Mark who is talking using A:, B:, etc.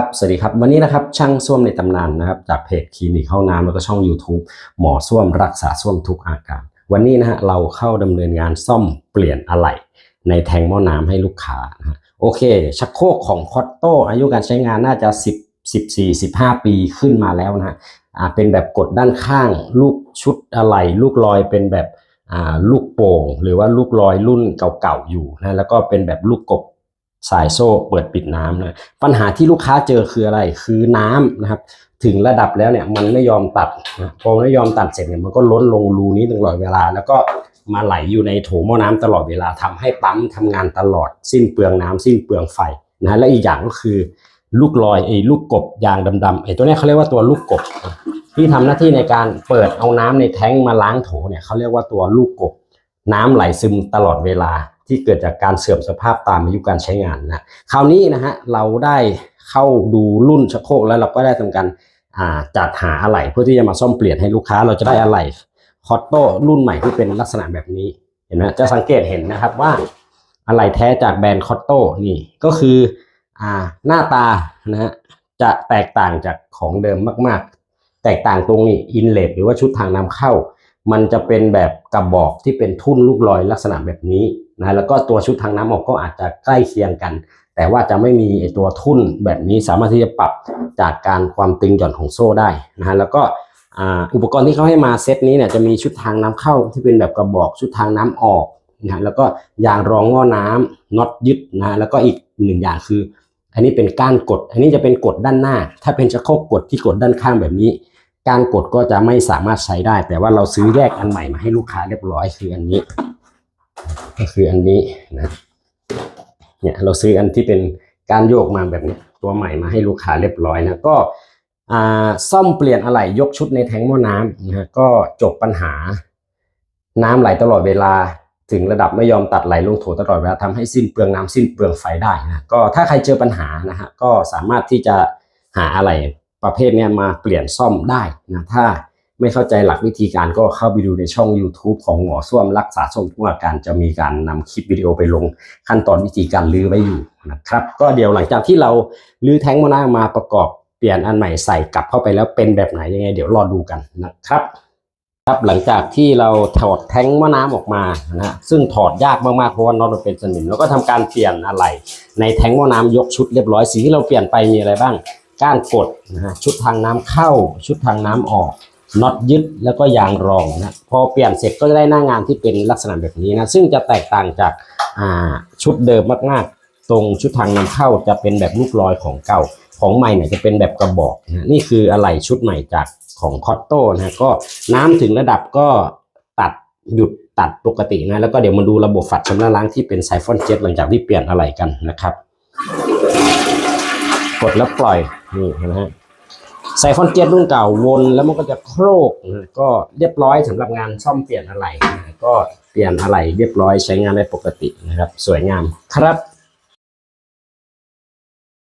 A: ครับ สวัสดีครับ วันนี้นะครับช่างส้วมในตำนานนะครับ จากเพจคลินิกเข้าน้ำแล้วก็ช่อง YouTube หมอส้วมรักษาส้วมทุกอาการ วันนี้นะฮะเราเข้าดำเนินงานซ่อมเปลี่ยนอะไหล่ในแทงหม้อน้ำให้ลูกค้านะฮะโอเค ชักโครกของคอตโตอายุการใช้งานน่าจะ 10 14 15 ปีขึ้นมาแล้วนะฮะอ่าเป็นแบบกดด้านข้าง ลูกชุดอะไหล่ลูกลอยเป็นแบบอ่าลูกโป่ง หรือว่าลูกลอยรุ่นเก่าๆอยู่นะแล้วก็เป็นแบบลูกกบ สายโซ่เปิดปิดน้ำนะปัญหาที่ลูกค้าเจอคืออะไรคือน้ำนะครับ ถึงระดับแล้วเนี่ยมันไม่ยอมตัดนะพอไม่ยอมตัดเสร็จเนี่ยมันก็ล้นลงรูนี้ตลอดเวลา แล้วก็มาไหลอยู่ในโถหม้อน้ำตลอดเวลาทำให้ปั๊มทำงานตลอด สิ้นเปลืองน้ำสิ้นเปลืองไฟนะและอีกอย่างก็คือ ลูกลอยไอ้ลูกกบยางดำๆไอ้ตัวนี้เขาเรียกว่าตัวลูกกบนะที่ทำหน้าที่ในการเปิดเอาน้ำในแท้งมาล้างโถเนี่ยเขาเรียกว่าตัวลูกกบน้ำไหลซึมตลอดเวลา ที่เกิดจากการเสื่อมสภาพตามอายุการใช้งานนะคราวนี้นะฮะเราได้เข้าดูรุ่นชักโครกแล้วเราก็ได้ทำการจัดหาอะไหล่เพื่อที่จะมาซ่อมเปลี่ยนให้ลูกค้าเราจะได้อะไหล่คอตโต้รุ่นใหม่ที่เป็นลักษณะแบบนี้เห็นไหมจะสังเกตเห็นนะครับว่าอะไหล่แท้จากแบรนด์คอตโต้นี่ก็คืออ่าหน้าตานะฮะจะแตกต่างจากของเดิมมาก ๆ แตกต่างตรงนี้อินเลตหรือว่าชุดทางนำเข้า มันจะเป็นแบบกระบอกที่เป็นทุ่นลูกลอยลักษณะแบบนี้นะแล้วก็ตัวชุดทางน้ำออกก็อาจจะใกล้เคียงกัน แต่ว่าจะไม่มีตัวทุ่นแบบนี้สามารถที่จะปรับจากการความตึงหย่อนของโซ่ได้นะฮะแล้วก็อุปกรณ์ที่เขาให้มาเซตนี้เนี่ยจะมีชุดทางน้ำเข้าที่เป็นแบบกระบอกชุดทางน้ำออกนะฮะแล้วก็ยางรองง้อน้ำน็อตยึดนะฮะแล้วก็อีกหนึ่งอย่างคือ อันนี้เป็นก้านกด อันนี้จะเป็นกดด้านหน้า ถ้าเป็นชักโครกกดที่กดด้านข้างแบบนี้ การกดก็จะไม่สามารถใช้ได้ แต่ว่าเราซื้อแยกอันใหม่มาให้ลูกค้าเรียบร้อยคืออันนี้ ก็คืออันนี้นะเนี่ยเราซื้ออันที่เป็นการโยกมาแบบนี้ตัวใหม่มาให้ลูกค้าเรียบร้อยนะก็ซ่อมเปลี่ยนอะไหล่ยกชุดในแทงหม้อน้ำนะฮะก็จบปัญหา น้ำไหลตลอดเวลาถึงระดับไม่ยอมตัดไหลลงโถตลอดเวลาทำให้สิ้นเปลืองน้ำสิ้นเปลืองไฟได้นะก็ถ้าใครเจอปัญหานะฮะก็สามารถที่จะหาอะไร ประเภทนี้มาเปลี่ยนซ่อมได้นะถ้าไม่เข้าใจหลักวิธีการก็เข้าไปดูในช่อง YouTube ของหมอส้วมรักษาส้วมทุกอาการจะมีการนำคลิปวิดีโอไปลงขั้นตอนวิธีการลื้อไว้อยู่นะครับ ก็เดี๋ยวหลังจากที่เราลื้อแท้งมาหน้ามาประกอบเปลี่ยนอันใหม่ใส่กลับเข้าไปแล้วเป็นแบบไหนยังไง เดี๋ยวรอดูกันนะครับ ครับหลังจากที่เราถอดแท้งม้อน้ำออกมานะฮะซึ่งถอดยากมากๆเพราะว่าน็อตมันเป็นสนิมแล้วก็ทำการเปลี่ยนอะไหล่ในแท้งม้อน้ำยกชุดเรียบร้อยสิ่งที่เราเปลี่ยนไปมีอะไรบ้าง ก้านกดนะฮะชุดทางน้ำเข้า ชุดทางน้ำออกน็อตยึดแล้วก็ยางรองนะพอเปลี่ยนเสร็จก็จะได้หน้างานที่เป็นลักษณะแบบนี้นะซึ่งจะแตกต่างจากาชุดเดิมมากๆ ตรงชุดทางนำเข้าจะเป็นแบบลูกลอยของเก่า ของใหม่เนี่ยจะเป็นแบบกระบอกนะนี่คืออะไหล่ชุดใหม่จากของคอตโต้นะก็น้ำถึงระดับก็ตัดหยุดตัดปกตินะแล้วก็เดี๋ยวมาดูระบบฝัดชำระล้างที่เป็นไซฟอนเจ็ตหลังจากที่เปลี่ยนอะไหล่กันนะครับ กดแล้วปล่อยนี่เห็นไหมฮะใส่ฟอนเจ็ตรุ่นเก่าวนแล้วมันก็จะโครกก็เรียบร้อยสำหรับงานซ่อมเปลี่ยนอะไรก็เปลี่ยนอะไรเรียบร้อยใช้งานได้ปกตินะครับ สวยงามครับ